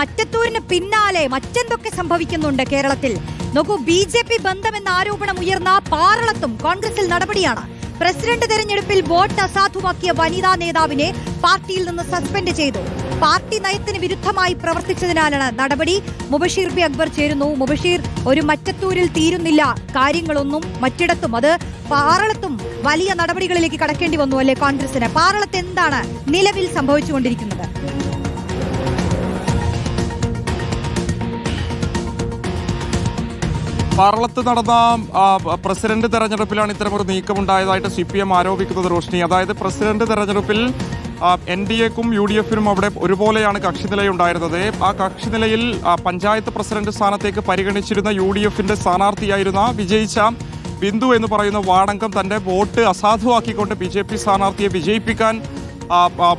മറ്റത്തൂരിന് പിന്നാലെ മറ്റെന്തൊക്കെ സംഭവിക്കുന്നുണ്ട് കേരളത്തിൽ? നോക്കൂ ബി ജെ പി ബന്ധമെന്ന ആരോപണം ഉയർന്ന പാറളത്തും കോൺഗ്രസിൽ നടപടിയാണ്. പ്രസിഡന്റ് തെരഞ്ഞെടുപ്പിൽ വോട്ട് അസാധുവാക്കിയ വനിതാ നേതാവിനെ പാർട്ടിയിൽ നിന്ന് സസ്പെൻഡ് ചെയ്തു. പാർട്ടി നയത്തിന് വിരുദ്ധമായി പ്രവർത്തിച്ചതിനാലാണ് നടപടി. മുബഷീർ ബി അക്ബർ ചേരുന്നു. മുബഷീർ ഒരു മറ്റത്തൂരിൽ തീരുന്നില്ല. കാര്യങ്ങളൊന്നും മറ്റിടത്തും. അത് പാറളത്തും വലിയ നടപടികളിലേക്ക് കടക്കേണ്ടി വന്നു അല്ലേ കോൺഗ്രസിന്? പാറളത്ത് എന്താണ് നിലവിൽ സംഭവിച്ചുകൊണ്ടിരിക്കുന്നത്? പാർലത്ത് നടന്ന പ്രസിഡന്റ് തെരഞ്ഞെടുപ്പിലാണ് ഇത്തരമൊരു നീക്കമുണ്ടായതായിട്ട് സി പി എം ആരോപിക്കുന്നത് റോഷ്നി. അതായത് പ്രസിഡന്റ് തെരഞ്ഞെടുപ്പിൽ എൻ ഡി എക്കും യു ഡി എഫിനും അവിടെ ഒരുപോലെയാണ് കക്ഷിനിലയുണ്ടായിരുന്നത്. ആ കക്ഷിനിലയിൽ പഞ്ചായത്ത് പ്രസിഡന്റ് സ്ഥാനത്തേക്ക് പരിഗണിച്ചിരുന്ന യു ഡി എഫിന്റെ സ്ഥാനാർത്ഥിയായിരുന്ന വിജയിച്ച ബിന്ദു എന്ന് പറയുന്ന വാടങ്കം തന്റെ വോട്ട് അസാധുവാക്കിക്കൊണ്ട് ബി ജെ പി സ്ഥാനാർത്ഥിയെ വിജയിപ്പിക്കാൻ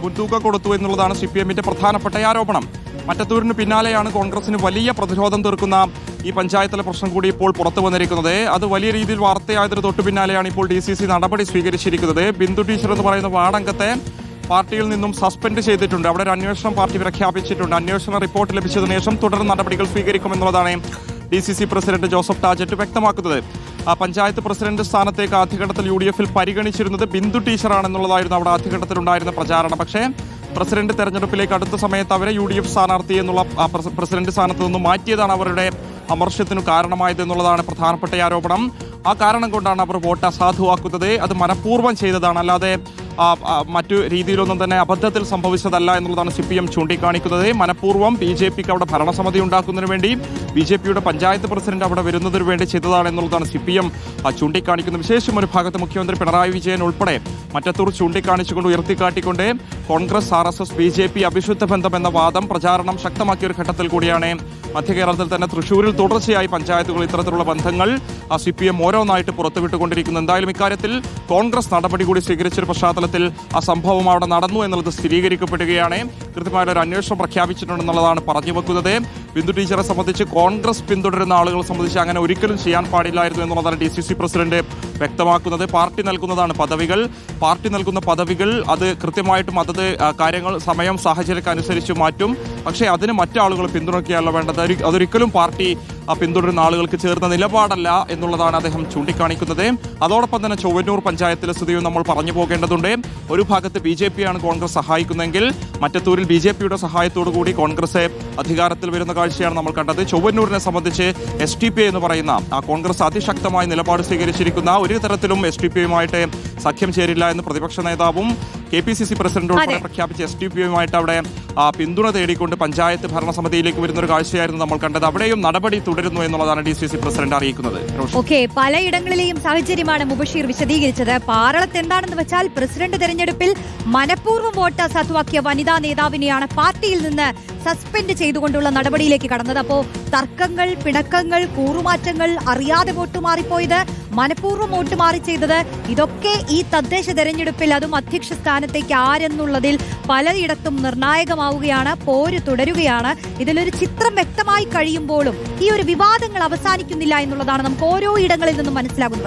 മുൻതൂക്കം കൊടുത്തു എന്നുള്ളതാണ് സി പി എമ്മിന്റെ പ്രധാനപ്പെട്ട ആരോപണം. മറ്റത്തൂരിന് പിന്നാലെയാണ് കോൺഗ്രസിന് വലിയ പ്രതിരോധം തീർക്കുന്ന ഈ പഞ്ചായത്തിലെ പ്രശ്നം കൂടി ഇപ്പോൾ പുറത്തു വന്നിരിക്കുന്നത്. അത് വലിയ രീതിയിൽ വാർത്തയായതിന് തൊട്ടു പിന്നാലെയാണ് ഇപ്പോൾ ഡി സി സി നടപടി സ്വീകരിച്ചിരിക്കുന്നത്. ബിന്ദു ടീച്ചർ എന്ന് പറയുന്ന വാർഡംഗത്തെ പാർട്ടിയിൽ നിന്നും സസ്പെൻഡ് ചെയ്തിട്ടുണ്ട്. അവിടെ ഒരു അന്വേഷണം പാർട്ടി പ്രഖ്യാപിച്ചിട്ടുണ്ട്. അന്വേഷണ റിപ്പോർട്ട് ലഭിച്ചതിന് ശേഷം തുടർ നടപടികൾ സ്വീകരിക്കുമെന്നുള്ളതാണ് D C C president Joseph ടാജറ്റ് വ്യക്തമാക്കുന്നത്. ആ പഞ്ചായത്ത് പ്രസിഡന്റ് സ്ഥാനത്തേക്ക് ആദ്യഘട്ടത്തിൽ യു ഡി എഫിൽ പരിഗണിച്ചിരുന്നത് ബിന്ദു ടീച്ചറാണെന്നുള്ളതായിരുന്നു അവിടെ ആദ്യഘട്ടത്തിലുണ്ടായിരുന്ന പ്രചാരണം. പക്ഷേ പ്രസിഡന്റ് തെരഞ്ഞെടുപ്പിലേക്ക് അടുത്ത സമയത്ത് അവരെ യു ഡി എഫ് സ്ഥാനാർത്ഥി എന്നുള്ള പ്രസിഡന്റ് സ്ഥാനത്ത് നിന്നും മാറ്റിയതാണ് അവരുടെ അമർഷ്യത്തിനു കാരണമായത് എന്നുള്ളതാണ് പ്രധാനപ്പെട്ട ആരോപണം. ആ കാരണം കൊണ്ടാണ് അവർ വോട്ട് അസാധുവാക്കുന്നത്. അത് മനഃപൂർവം ചെയ്തതാണ്. അല്ലാതെ മറ്റു രീതിയിലൊന്നും തന്നെ അബദ്ധത്തിൽ സംഭവിച്ചതല്ല എന്നുള്ളതാണ് സി പി എം ചൂണ്ടിക്കാണിക്കുന്നത്. മനഃപൂർവം ബി ജെ പിക്ക് അവിടെ ഭരണസമിതി ഉണ്ടാക്കുന്നതിന് വേണ്ടി ബി ജെ പിയുടെ പഞ്ചായത്ത് പ്രസിഡന്റ് അവിടെ വരുന്നതിന് വേണ്ടി ചെയ്തതാണ് എന്നുള്ളതാണ് സി പി എം ചൂണ്ടിക്കാണിക്കുന്നത്. വിശേഷം ഒരു ഭാഗത്ത് മുഖ്യമന്ത്രി പിണറായി വിജയൻ ഉൾപ്പെടെ മറ്റത്തൂർ ചൂണ്ടിക്കാണിച്ചുകൊണ്ട് ഉയർത്തിക്കാട്ടിക്കൊണ്ട് Congress R S S B J P അവിശുദ്ധ ബന്ധം എന്ന വാദം പ്രചാരണം ശക്തമാക്കിയ ഒരു ഘട്ടത്തിൽ കൂടിയാണ്. മധ്യ കേരളത്തിൽ തന്നെ തൃശൂരിൽ തുടർച്ചയായി പഞ്ചായത്തുകൾ ഇത്തരത്തിലുള്ള ബന്ധങ്ങൾ സി പി എം ഓരോന്നായിട്ട് പുറത്തുവിട്ടുകൊണ്ടിരിക്കുന്നു. എന്തായാലും ഇക്കാര്യത്തിൽ കോൺഗ്രസ് നടപടി കൂടി സ്വീകരിച്ചൊരു പശ്ചാത്തലത്തിൽ ആ സംഭവം അവിടെ നടന്നു എന്നുള്ളത് സ്ഥിരീകരിക്കപ്പെടുകയാണ്. കൃത്യമായ ഒരു അന്വേഷണം പ്രഖ്യാപിച്ചിട്ടുണ്ടെന്നുള്ളതാണ് പറഞ്ഞു വെക്കുന്നത്. ബിന്ദു ടീച്ചറെ സംബന്ധിച്ച് കോൺഗ്രസ് പിന്തുടരുന്ന ആളുകളെ സംബന്ധിച്ച് അങ്ങനെ ഒരിക്കലും ചെയ്യാൻ പാടില്ലായിരുന്നു എന്നുള്ളതാണ് ഡി സി സി പ്രസിഡന്റ് വ്യക്തമാക്കുന്നത്. പാർട്ടി നൽകുന്നതാണ് പദവികൾ. പാർട്ടി നൽകുന്ന പദവികൾ അത് കൃത്യമായിട്ടും അതത് കാര്യങ്ങൾ സമയം സാഹചര്യಕ್ಕೆ അനുസരിച്ച് മാറ്റും. പക്ഷേ അതിന് മറ്റാളുകൾ പിന്തുണയ്ക്കുകയല്ല വേണ്ടത്. അതൊരിക്കലും പാർട്ടി പിന്തുടരുന്ന ആളുകൾക്ക് ചേർന്ന നിലപാടല്ല എന്നുള്ളതാണ് അദ്ദേഹം ചൂണ്ടിക്കാണിക്കുന്നത്. അതോടൊപ്പം തന്നെ ചൊവ്വന്നൂർ പഞ്ചായത്തിലെ സ്ഥിതിയും നമ്മൾ പറഞ്ഞു പോകേണ്ടതുണ്ട്. ഒരു ഭാഗത്ത് ബി ജെ പിയാണ് കോൺഗ്രസ് സഹായിക്കുന്നതെങ്കിൽ മറ്റത്തൂരിൽ ബി ജെ പിയുടെ സഹായത്തോടു കൂടി കോൺഗ്രസ് അധികാരത്തിൽ വരുന്ന കാഴ്ചയാണ് നമ്മൾ കണ്ടത്. ചൊവ്വന്നൂരിനെ സംബന്ധിച്ച് എസ് ടി പി എന്ന് പറയുന്ന ആ കോൺഗ്രസ് അതിശക്തമായ നിലപാട് സ്വീകരിച്ചിരിക്കുന്ന ഒരു തരത്തിലും എസ് ടി പിയുമായിട്ട് സഖ്യം ചേരില്ല എന്ന് പ്രതിപക്ഷ നേതാവും K P C C president ഉൾപ്പെടെ പ്രഖ്യാപിച്ച എസ് ഡി പി യുമായിട്ട് അവിടെ പിന്തുണ തേടിക്കൊണ്ട് പഞ്ചായത്ത് ഭരണസമിതിയിലേക്ക് വരുന്ന ഒരു കാഴ്ചയായിരുന്നു നമ്മൾ കണ്ടത്. അവിടെയും നടപടി തുടരുന്നു എന്നുള്ളതാണ് ഡി സി സി പ്രസിഡന്റ് അറിയിക്കുന്നത്. ഓക്കെ പലയിടങ്ങളിലെയും സാഹചര്യമാണ് മുബഷീർ വിശദീകരിച്ചത്. പാറളത്ത് എന്താണെന്ന് വെച്ചാൽ പ്രസിഡന്റ് തെരഞ്ഞെടുപ്പിൽ മനഃപൂർവം വോട്ട് അസാധുവാക്കിയ വനിതാ നേതാവിനെയാണ് പാർട്ടിയിൽ നിന്ന് സസ്പെൻഡ് ചെയ്തുകൊണ്ടുള്ള നടപടിയിലേക്ക് കടന്നത്. അപ്പോ തർക്കങ്ങൾ പിണക്കങ്ങൾ കൂറുമാറ്റങ്ങൾ അറിയാതെ വോട്ട് മാറിപ്പോയത് മനഃപൂർവം വോട്ട് മാറി ചെയ്തത്. ഇതൊക്കെ ഈ തദ്ദേശ തെരഞ്ഞെടുപ്പിൽ അതും അധ്യക്ഷ സ്ഥാനത്തേക്ക് ആരെന്നുള്ളതിൽ പലയിടത്തും നിർണായകമാവുകയാണ് പോര് തുടരുകയാണ്. ഇതിലൊരു ചിത്രം വ്യക്തമായി കഴിയുമ്പോഴും ഈ ഒരു വിവാദങ്ങൾ അവസാനിക്കുന്നില്ല എന്നുള്ളതാണ് നമുക്ക് ഓരോ ഇടങ്ങളിൽ നിന്നും മനസ്സിലാകുന്നത്.